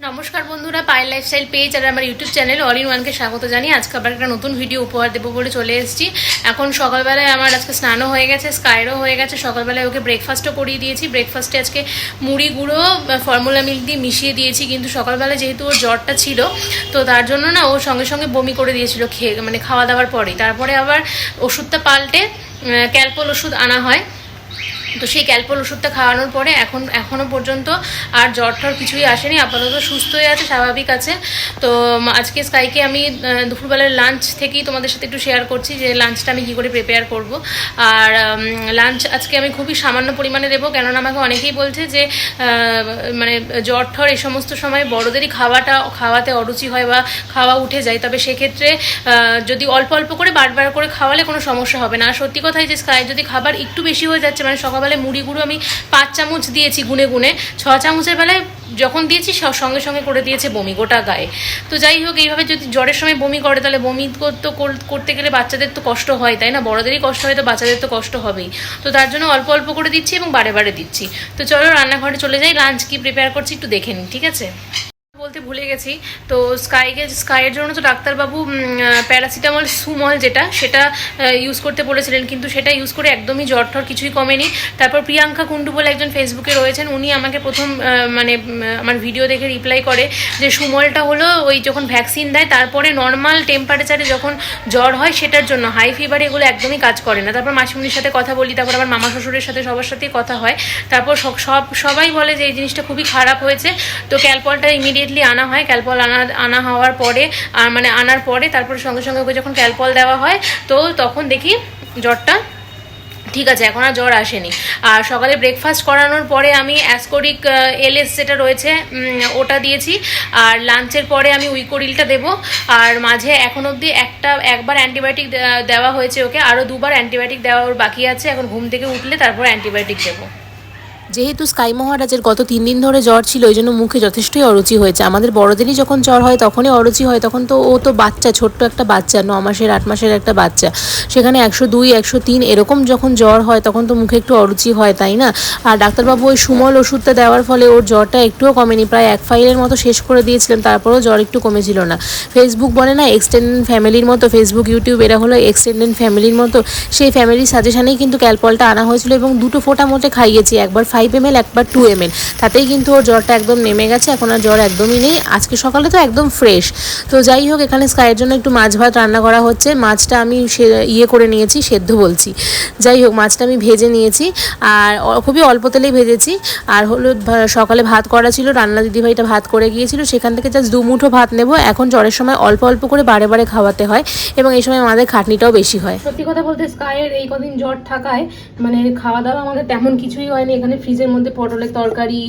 নমস্কার বন্ধুরা, Payel lifestyle page আর আমার ইউটিউব চ্যানেল অল ইন ওয়ানকে স্বাগত জানি আজকে আবার একটা নতুন ভিডিও উপহার দেবো বলে চলে এসেছি। এখন সকালবেলায় আমার আজকে স্নানও হয়ে গেছে স্কাইরও হয়ে গেছে। সকালবেলায় ওকে ব্রেকফাস্টও করিয়ে দিয়েছি। ব্রেকফাস্টে আজকে মুড়ি গুঁড়ো ফর্মুলা মিল্ক দিয়ে মিশিয়ে দিয়েছি। কিন্তু সকালবেলা যেহেতু ওর জ্বরটা ছিল, তো তার জন্য না ও সঙ্গে সঙ্গে বমি করে দিয়েছিল খেয়ে মানে খাওয়া দাওয়ার পরেই। তারপরে আবার ওষুধটা পাল্টে ক্যালপল ওষুধ আনা হয়। তো সেই ক্যালপল ওষুধটা খাওয়ানোর পরে এখন এখনও পর্যন্ত আর জ্বর টর কিছুই আসেনি, আপাতত সুস্থ হয়ে আছে, স্বাভাবিক আছে। তো আজকে স্কাইকে আমি দুপুরবেলার লাঞ্চ থেকেই তোমাদের সাথে একটু শেয়ার করছি যে লাঞ্চটা আমি কী করে প্রিপেয়ার করব। আর লাঞ্চ আজকে আমি খুবই সামান্য পরিমাণে দেবো, কেননা আমাকে অনেকেই বলছে যে মানে জ্বর ঠর এই সমস্ত সময় বড়োদেরই খাওয়াটা, খাওয়াতে অরুচি হয় বা খাওয়া উঠে যায়। তবে সেক্ষেত্রে যদি অল্প অল্প করে বারবার করে খাওয়ালে কোনো সমস্যা হবে না। আর সত্যি কথাই যে স্কাই যদি খাবার একটু বেশি হয়ে যাচ্ছে মানে সকালবেলায় মুড়ি গুঁড়ো আমি পাঁচ চামচ দিয়েছি গুনে গুনে, ছ চামচের বেলায় যখন দিয়েছি সঙ্গে সঙ্গে করে দিয়েছে বমি, গোটা গায়ে। তো যাই হোক, এইভাবে যদি জ্বরের সময় বমি করে, তাহলে বমি করতে করতে গেলে বাচ্চাদের তো কষ্ট হয়, তাই না? বড়দেরই কষ্ট হয়, তো বাচ্চাদের তো কষ্ট হবেই। তো তার জন্য অল্প অল্প করে দিচ্ছি এবং বারে বারে দিচ্ছি। তো চলো, রান্নাঘরে চলে যাই লাঞ্চ কি প্রিপেয়ার করছি একটু দেখে নিই, ঠিক আছে? বলতে ভুলে গেছি। তো স্কাইকে স্কাইয়ের জন্য তো ডাক্তারবাবু প্যারাসিটামল সুমল যেটা, সেটা ইউজ করতে বলেছিলেন। কিন্তু সেটা ইউজ করে একদমই জ্বর ঠর কিছুই কমেনি। তারপর প্রিয়াঙ্কা কুণ্ডু বলে একজন ফেসবুকে রয়েছেন, উনি আমাকে প্রথম মানে আমার ভিডিও দেখে রিপ্লাই করে যে সুমলটা হলো ওই যখন ভ্যাকসিন দেয়, তারপরে নর্মাল টেম্পারেচারে যখন জ্বর হয়, সেটার জন্য হাই ফিভারে এগুলো একদমই কাজ করে না। তারপর মাসিমুনির সাথে কথা বলি, তারপর আমার মামা শ্বশুরের সাথে সবার সাথেই কথা হয়। তারপর সব সব, সবাই বলে যে এই জিনিসটা খুবই খারাপ হয়েছে। তো ক্যালপলটা ইমিডিয়েটলি আনা হয়, ক্যালপল আনা আনা হওয়ার পরে, আর মানে আনার পরে তারপরে সঙ্গে সঙ্গে ওকে যখন ক্যালপল দেওয়া হয়, তো তখন দেখি জ্বরটা ঠিক আছে, এখন আর জ্বর আসেনি। আর সকালে ব্রেকফাস্ট করানোর পরে আমি অ্যাসকোরিক এলএস যেটা রয়েছে ওটা দিয়েছি। আর লাঞ্চের পরে আমি উইকোরিলটা দেবো। আর মাঝে এখন অবধি একটা, একবার অ্যান্টিবায়োটিক দেওয়া হয়েছে ওকে। আরও দুবার অ্যান্টিবায়োটিক দেওয়া ওর বাকি আছে। এখন ঘুম থেকে উঠলে তারপর অ্যান্টিবায়োটিক দেবো। যেহেতু স্কাই মহারাজের গত তিন দিন ধরে জ্বর ছিল ওই জন্য মুখে যথেষ্টই অরুচি হয়েছে। আমাদের বড়দেরই যখন জ্বর হয়, তখনই অরুচি হয়। তখন তো ও তো বাচ্চা, ছোট্ট একটা বাচ্চা, ন মাসের, আট মাসের একটা বাচ্চা। সেখানে একশো দুই, একশো তিন এরকম যখন জ্বর হয়, তখন তো মুখে একটু অরুচি হয়, তাই না? আর ডাক্তারবাবু ওই সুমল ওষুধটা দেওয়ার ফলে ওর জ্বরটা একটুও কমেনি। প্রায় এক ফাইলের মতো শেষ করে দিয়েছিলেন তারপরেও জ্বর একটু কমেছিল না। ফেসবুক বলে না এক্সটেন্ডেড ফ্যামিলির মতো ফেসবুক ইউটিউব এরা হলো এক্সটেন্ডেড ফ্যামিলির মতো। সেই ফ্যামিলির সাজেশানেই কিন্তু ক্যালপলটা আনা হয়েছিল এবং দুটো ফোঁটা মোটে খাইয়েছি। একবার ফাইভ এম এল একবার টু এম এল তাতেই কিন্তু ওর জ্বরটা একদম নেমে গেছে, এখন আর জ্বর একদমই নেই। আজকে সকালে তো একদম ফ্রেশ তো যাই হোক, এখানে স্কাইয়ের জন্য একটু মাছ ভাত রান্না করা হচ্ছে। মাছটা আমি ইয়ে করে নিয়েছি, সেদ্ধ বলছি। যাই হোক, মাছটা আমি ভেজে নিয়েছি। আর খুবই অল্প তেলেই ভেজেছি। আর হলো সকালে ভাত করা ছিল, রান্না দিদিভাইটা ভাত করে গিয়েছিল। সেখান থেকে জাস্ট দু মুঠো ভাত নেব। এখন জ্বরের সময় অল্প অল্প করে বারে বারে খাওয়াতে হয় এবং এই সময় আমাদের খাটনিটাও বেশি হয়। সত্যি কথা বলতে স্কাইয়ের এই কদিন জ্বর থাকায় মানে খাওয়া দাওয়া আমাদের তেমন কিছুই হয়নি। এখানে ফ্রিজের মধ্যে পটলের তরকারি,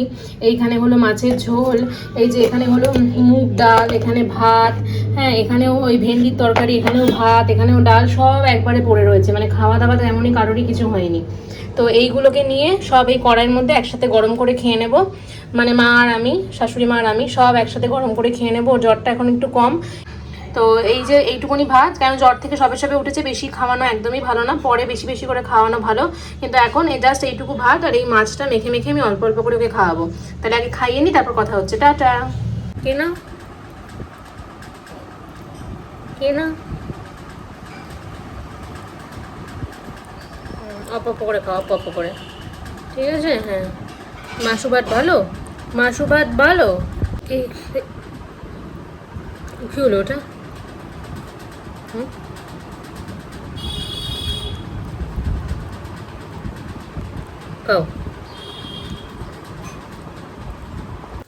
এইখানে হলো মাছের ঝোল, এই যে এখানে হলো মুগ ডাল, এখানে ভাত হ্যাঁ এখানেও ওই ভেন্ডির তরকারি, এখানেও ভাত, এখানেও ডাল, সব একবারে পড়ে রয়েছে। মানে খাওয়া দাওয়া তো এমনই কারোরই কিছু হয়নি। তো এইগুলোকে নিয়ে সব এই কড়াইয়ের মধ্যে একসাথে গরম করে খেয়ে নেব। মানে মা আর আমি, শাশুড়ি মা আর আমি সব একসাথে গরম করে খেয়ে নেব। জ্বরটা এখন একটু কম। তো এই যে এইটুকুনি ভাত কারণ জ্বর থেকে সবে সবে উঠেছে বেশি খাওয়ানো একদমই ভালো না পরে বেশি বেশি করে খাওয়ানো ভালো। কিন্তু এখন এই জাস্ট এইটুকু ভাত আর এই মাছটা মেখে মেখে আমি অল্প অল্প করে ওকে খাওয়াবো। তাহলে আগে খাইয়ে নিই তারপর কথা হচ্ছে। টাটা। কে না কে না হুম, অল্প অল্প করে খাও অল্প অল্প করে। ঠিক আছে? হ্যাঁ। মাসু ভাত ভালো? মাসু ভাত ভালো? কি? ওটা? হুম খাও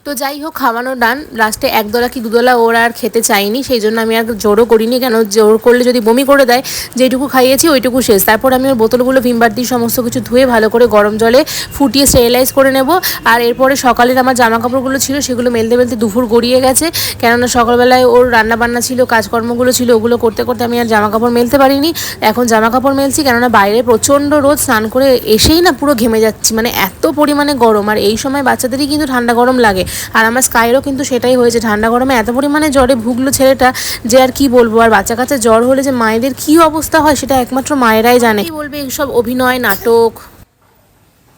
তো যাই হোক, খাওয়ানো ডান লাস্টে একদলা কি দুদলা ওরা আর খেতে চাইনি, সেই জন্য আমি আর জোরও করিনি। কেন? জোর করলে যদি বমি করে দেয়, যেটুকু খাইয়েছি ওইটুকু শেষ। তারপর আমি ওর বোতলগুলো ভিমবার দিয়ে সমস্ত কিছু ধুয়ে ভালো করে গরম জলে ফুটিয়ে স্টেরিলাইজ করে নেব। আর এরপরে সকালের আমার জামা কাপড়গুলো ছিল, সেগুলো মেলতে মেলতে দুপুর গড়িয়ে গেছে। কেননা সকালবেলায় ওর রান্না বান্না ছিল, কাজকর্মগুলো ছিল, ওগুলো করতে করতে আমি আর জামা কাপড় মেলতে পারিনি। এখন জামা কাপড় মেলছি, কেননা বাইরে প্রচণ্ড রোদ, স্নান করে এসেই না পুরো ঘেমে যাচ্ছি। মানে এত পরিমাণে গরম। আর এই সময় বাচ্চাদেরই কিন্তু ঠান্ডা গরম লাগে। আর আমার স্কাইরও কিন্তু সেটাই হয়েছে। ঠান্ডা গরমে এত পরিমাণে জ্বরে ভুগলো ছেলেটা যে আর কি বলব? আর বাচ্চা কাচ্চা জ্বর হলে যে মায়েদের কি অবস্থা হয় সেটা একমাত্র মায়েরাই জানে। কি বলবে এইসব অভিনয় নাটক?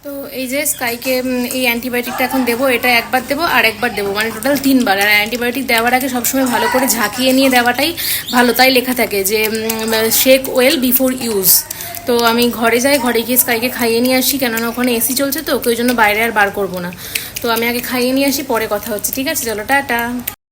তো এই যে স্কাইকে এই অ্যান্টিবায়োটিকটা এখন দেবো এটা একবার দেবো আর একবার দেবো মানে টোটাল তিনবার। আর অ্যান্টিবায়োটিক দেওয়ার আগে সবসময় ভালো করে ঝাঁকিয়ে নিয়ে দেওয়াটাই ভালো তাই লেখা থাকে যে শেক ওয়েল বিফোর ইউজ তো আমি ঘরে যাই ঘরে গিয়ে স্কাইকে খাইয়ে নিয়ে আসি কেননা ওখানে এসি চলছে তো ওকে ওই জন্য বাইরে আর বার করব না। তো আমি আগে খাইয়ে নিয়ে আসি পরে কথা হচ্ছে। ঠিক আছে? চলো টাটা।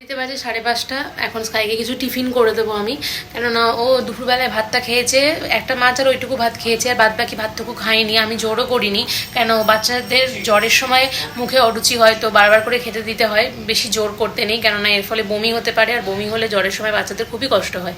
দিতে বাজে সাড়ে পাঁচটা। এখন স্কাইকে কিছু টিফিন করে দেবো আমি। কেননা ও দুপুরবেলায় ভাতটা খেয়েছে, একটা মাছ আর ওইটুকু ভাত খেয়েছে, আর বাদ বাকি ভাতটুকু খাইনি আমি জোরও করিনি। কেন বাচ্চাদের জ্বরের সময় মুখে অরুচি হয় তো বারবার করে খেতে দিতে হয়, বেশি জোর করতে নেই, কেননা এর ফলে বমি হতে পারে, আর বমি হলে জ্বরের সময় বাচ্চাদের খুবই কষ্ট হয়।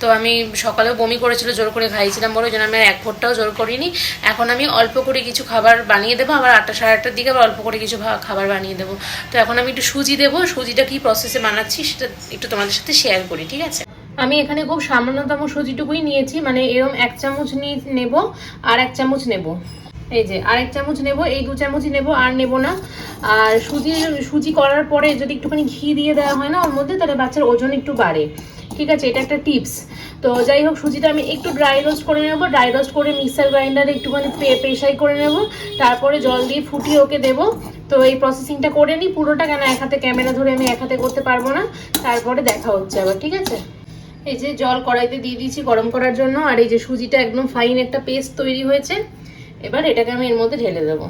তো আমি সকালেও বমি করেছিল, জোর করে খাইয়েছিলাম বড় জন্য আমি এক ফোঁটটাও জোর করিনি। এখন আমি অল্প করে কিছু খাবার বানিয়ে দেবো, আবার আটটা সাড়ে আটটার দিকে আবার অল্প করে কিছু খাবার বানিয়ে দেবো। তো এখন আমি একটু সুজি দেবো, সুজিটা কি প্রসেসে বানাচ্ছি, সেটা একটু তোমাদের সাথে শেয়ার করি, ঠিক আছে? আমি এখানে খুব সামান্যতম সুজিটুকুই নিয়েছি মানে এরম এক চামচ নিয়ে নেব আর এক চামচ নেব। এই যে আর এক চামচ নেব, এই দু চামচ নেব, আর নেব না। আর সুজি সুজি করার পরে যদি একটুখানি ঘি দিয়ে দেওয়া হয় না ওর মধ্যে, তাহলে বাচ্চার ওজন একটু বাড়ে। ঠিক আছে, এটা একটা টিপস তো যাই হোক, সুজিটা আমি একটু ড্রাই রোস্ট করে নেব ড্রাই রোস্ট করে মিক্সার গ্রাইন্ডারে একটুখানি পেশাই করে নেব। তারপরে জল দিয়ে ফুটিয়ে ওকে দেবো। তো এই প্রসেসিংটা করে নিই, পুরোটা কেন এক হাতে ক্যামেরা ধরে আমি এক হাতে করতে পারব না। তারপরে দেখা হচ্ছে আবার, ঠিক আছে? এই যে জল কড়াইতে দিয়ে দিয়েছি গরম করার জন্য, আর এই যে সুজিটা একদম ফাইন একটা পেস্ট তৈরি হয়েছে, এবার এটাকে আমি এর মধ্যে ঢেলে দেবো।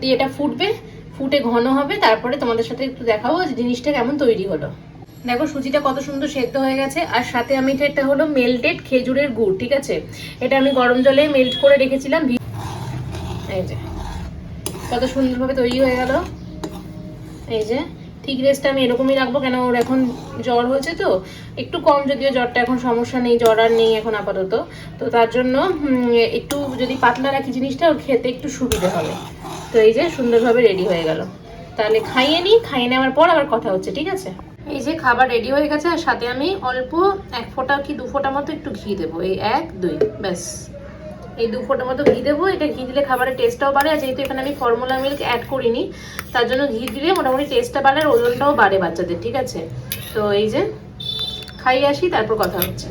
দিয়ে এটা ফুটবে, ফুটে ঘন হবে, তারপরে তোমাদের সাথে একটু দেখাবো যে জিনিসটা কেমন তৈরি হলো। দেখো সুজিটা কত সুন্দর সেদ্ধ হয়ে গেছে, আর সাথে আমি এটা হলো মেল্টেড খেজুরের গুড়, ঠিক আছে? এটা আমি গরম জলে মেল্ট করে রেখেছিলাম এই যে, কত সুন্দরভাবে তৈরি হয়ে গেল। এই যে, ঠিক রেস্টটা আমি এরকমই রাখব, কেন ওর এখন জ্বর হয়েছে তো, একটু কম যদিও জ্বরটা এখন সমস্যা নেই, জ্বর আর নেই এখন আপাতত। তো তার জন্য একটু যদি পাতলা রাখি জিনিসটা, ওর খেতে একটু সুবিধে হবে। তো এই যে, সুন্দরভাবে রেডি হয়ে গেল। তাহলে খাইয়ে নিই, খাইয়ে নেওয়ার পর আবার কথা হচ্ছে, ঠিক আছে? এই যে খাবার রেডি হয়ে গেছে, আর সাথে আমি অল্প এক ফোঁটা কি দু ফোঁটা মতো একটু ঘি দেবো। এই এক, দুই, ব্যাস। এই দু ফোঁটা মতো ঘি দেবো। এটা ঘি দিলে খাবারের টেস্টটাও বাড়ে, আর যেহেতু এখানে আমি ফর্মুলা মিল্ক অ্যাড করিনি, তার জন্য ঘি দিলে মোটামুটি টেস্টটা বাড়ে, আর ওজনটাও বাড়ে বাচ্চাদের, ঠিক আছে? তো এই যে খাইয়ে আসি, তারপর কথা হচ্ছে।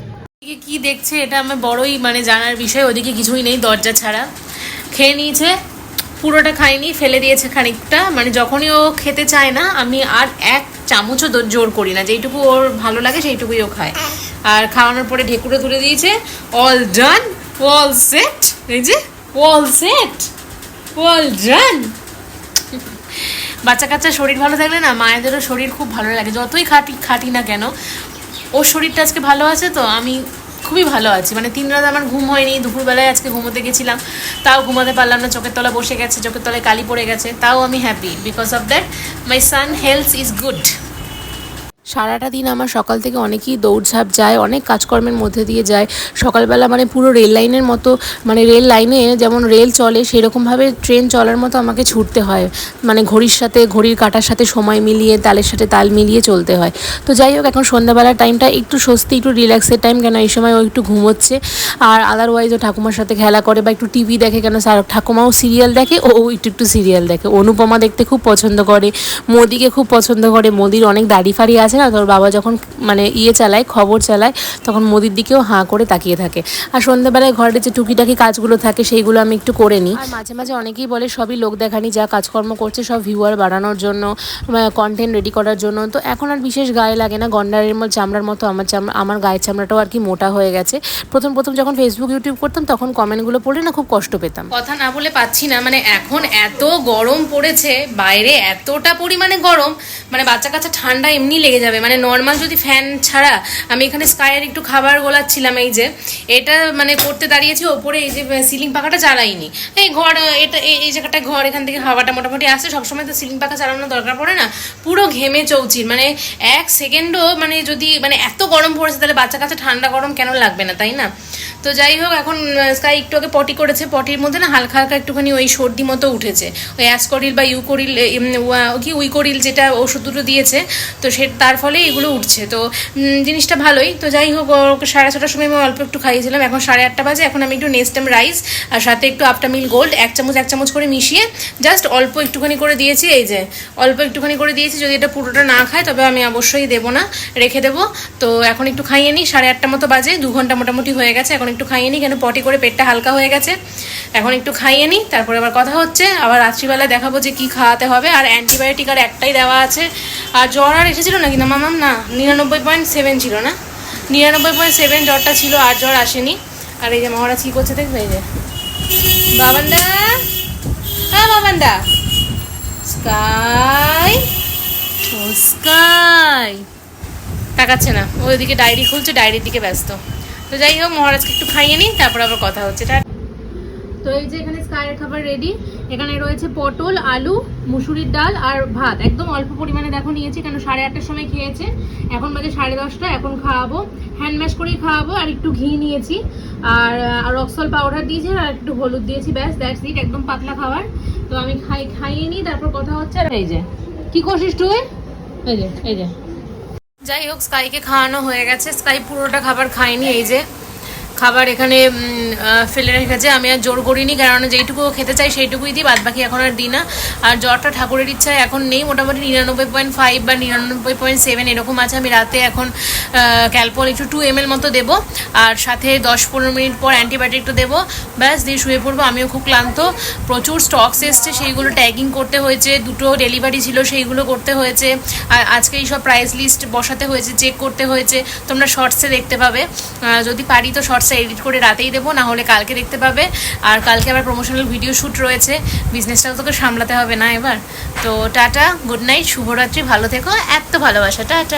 কি দেখছে, এটা আমার বড়ই মানে জানার বিষয়, ওদিকে কিছুই নেই দরজা ছাড়া। খেয়ে নিয়েছে, পুরোটা খাইনি ফেলে দিয়েছে খানিকটা। মানে যখনই ও খেতে চায় না, আমি আর এক চামচও জোর করি না। যেইটুকু ওর ভালো লাগে, সেইটুকুই ও খায়। আর খাওয়ানোর পরে ঢেকুরে তুলে দিয়েছে। অল ডান অল সেট এই যে অল সেট অল ডান বাচ্চা কাচ্চা শরীর ভালো থাকলে না, মায়েদেরও শরীর খুব ভালো লাগে। যতই খাটি খাটি না কেন, ওর শরীরটা আজকে ভালো আছে তো, আমি খুবই ভালো আছি। মানে তিন রাত আমার ঘুম হয়নি, দুপুরবেলায় আজকে ঘুমোতে গেছিলাম। তাও ঘুমাতে পারলাম না, চোখের তলা বসে গেছে, চোখের তলায় কালি পড়ে গেছে, তাও আমি happy because of that my son health is good সারাটা দিন আমার সকাল থেকে অনেকেই দৌড়ঝাঁপ যায়, অনেক কাজকর্মের মধ্যে দিয়ে যায়। সকালবেলা মানে পুরো রেল লাইনের মতো মানে রেল লাইনে যেমন রেল চলে, সেরকমভাবে ট্রেন চলার মতো আমাকে ছুটতে হয়। মানে ঘড়ির সাথে, ঘড়ির কাটার সাথে সময় মিলিয়ে, তালের সাথে তাল মিলিয়ে চলতে হয়। তো যাই হোক, এখন সন্ধ্যাবেলার টাইমটা একটু স্বস্তি, একটু রিল্যাক্সের টাইম কেন এই সময় ও একটু ঘুমোচ্ছে। আর আদারওয়াইজ ও ঠাকুমার সাথে খেলা করে বা একটু টিভি দেখে, কেন ঠাকুমাও সিরিয়াল দেখে, ও একটু একটু সিরিয়াল দেখে। অনুপমা দেখতে খুব পছন্দ করে, মোদিকে খুব পছন্দ করে, মোদির অনেক দাড়ি ফাড়ি আছে না? তোর বাবা যখন মানে ইয়ে চালায় খবর চালায় তখন মোদির দিকেও হাঁ করে তাকিয়ে থাকে। আর সন্ধ্যাবেলায় ঘরের যে টুকিটাকি কাজগুলো থাকে সেইগুলো আমি একটু করে নিই। আর মাঝে মাঝে অনেকেই বলে সবই লোক দেখানি যা কাজকর্ম করছে সব ভিউয়ার বাড়ানোর জন্য কন্টেন্ট রেডি করার জন্য। তো এখন আর বিশেষ গায়ে লাগে না। গন্ডারের মতো চামড়ার মতো আমার চামড়া আমার গায়ের চামড়াটাও আর কি মোটা হয়ে গেছে। প্রথম প্রথম যখন ফেসবুক ইউটিউব করতাম তখন কমেন্টগুলো পড়লে না খুব কষ্ট পেতাম। কথা না বলে পাচ্ছি না। মানে এখন এত গরম পড়েছে বাইরে এতটা পরিমাণে গরম মানে বাচ্চা কাচ্চা ঠান্ডা এমনি লেগে যাবে। মানে নর্মাল যদি ফ্যান ছাড়া আমি এখানে স্কাইয়ের একটু খাবার গোলাচ্ছিলাম এই যে, এটা মানে করতে দাঁড়িয়েছি, ওপরে এই যে সিলিং পাখাটা চালাইনি এই ঘর এটা, এই জায়গাটা ঘর, এখান থেকে হাওয়াটা মোটামুটি আসে সবসময় তো সিলিং পাখা চালানোর দরকার পড়ে না, পুরো ঘেমে চৌচির। মানে এক সেকেন্ডও মানে যদি মানে এত গরম পড়েছে, তাহলে বাচ্চা কাচ্চা ঠান্ডা গরম কেন লাগবে না, তাই না? তো যাই হোক, এখন স্কাই একটু আগে পটি করেছে পটির মধ্যে না হালকা হালকা একটুখানি ওই সর্দি মতো উঠেছে। ওই অ্যাসকরিল বা ইউকরিল কি উইকরিল যেটা ওষুধ দুটো দিয়েছে, তো সে, তার ফলে এগুলো উঠছে। তো জিনিসটা ভালোই। তো যাই হোক ওকে সাড়ে ছটার সময় আমি অল্প একটু খাইয়েছিলাম। এখন সাড়ে আটটা বাজে। এখন আমি একটু নেস্টেম রাইস আর সাথে একটু আফটা মিল গোল্ড এক চামচ এক চামচ করে মিশিয়ে জাস্ট অল্প একটুখানি করে দিয়েছি। এই যে, অল্প একটুখানি করে দিয়েছি। যদি এটা পুরোটা না খায় তবে আমি অবশ্যই দেবো না, রেখে দেবো। তো, এখন একটু খাইয়ে নিই। সাড়ে আটটা মতো বাজে। দু ঘণ্টা মোটামুটি হয়ে গেছে। এখন একটু খাইয়ে নিই। কেন, পটি করে পেটটা হালকা হয়ে গেছে। এখন একটু খাইয়ে নিই। তারপরে আবার কথা হচ্ছে। আবার রাত্রিবেলায় দেখাবো যে কী খাওয়াতে হবে। আর অ্যান্টিবায়োটিক আর একটাই দেওয়া আছে। আর জ্বর আর এসেছিল নাকি? না মামাম না, নিরানব্বই পয়েন্ট সেভেন ছিল না। নিরানব্বই পয়েন্ট সেভেন জ্বরটা ছিল, আর জ্বর আসেনি। আর এই যে মহারাজ কী করছে দেখবে এই যে? বাবান্দা! হ্যাঁ বাবান্দা। Sky sky. তাকাচ্ছে না। ও ওইদিকে ডায়েরি খুলছে, ডায়েরির দিকে ব্যস্ত। তো যাই হোক, মহারাজকে একটু খাইয়ে নিই, তারপর আবার কথা হচ্ছে। তো এই যে এখানে স্কাইয়ের খাবার রেডি এখানে রয়েছে পটল, আলু, মুসুরির ডাল আর ভাত। একদম অল্প পরিমাণে দেখো নিয়েছি, কেন সাড়ে আটটার সময় খেয়েছে। এখন বাজে সাড়ে দশটা, এখন খাওয়াবো। হ্যান্ড ম্যাশ করেই খাওয়াবো আর একটু ঘি নিয়েছি। আর আর রক্সল পাউডার দিয়েছি আর একটু হলুদ দিয়েছি, ব্যাস দ্যাটস ইট একদম পাতলা খাবার। তো আমি খাই, খাইয়ে নিই, তারপর কথা হচ্ছে আর এই যে। কী করছিস তুই? এই যে এই যে। যাই হোক, স্কাইকে খাওয়ানো হয়ে গেছে। স্কাই পুরোটা খাবার খায়নি, এই যে। খাবার এখানে ফেলে রেখেছে আমি আর জোর করিনি, কারণ যেইটুকু খেতে চাই সেইটুকুই দিই বাদ বাকি এখন আর দিই না। আর জ্বরটা ঠাকুরের ইচ্ছায় এখন নেই, মোটামুটি নিরানব্বই পয়েন্ট ফাইভ বা নিরানব্বই পয়েন্ট সেভেন এরকম আছে। আমি রাতে এখন ক্যালপল একটু টু এম মতো দেবো, আর সাথে দশ পনেরো মিনিট পর অ্যান্টিবায়োটিকটা দেবো। ব্যাস, দিয়ে শুয়ে পড়ব। আমিও খুব ক্লান্ত। প্রচুর স্টকস এসছে, সেইগুলো ট্যাগিং করতে হয়েছে। দুটো ডেলিভারি ছিল, সেইগুলো করতে হয়েছে। আর আজকে এইসব প্রাইস লিস্ট বসাতে হয়েছে চেক করতে হয়েছে। তোমরা শর্টসে দেখতে পাবে। যদি পারি তো শর্টসে এডিট করে রাতেই দেবো না হলে কালকে দেখতে পাবে। আর কালকে আবার প্রমোশনাল ভিডিও শ্যুট রয়েছে। বিজনেসটাও তোকে সামলাতে হবে না এবার। তো টাটা গুড নাইট শুভরাত্রি, ভালো থেকো, এত ভালোবাসা, টাটা।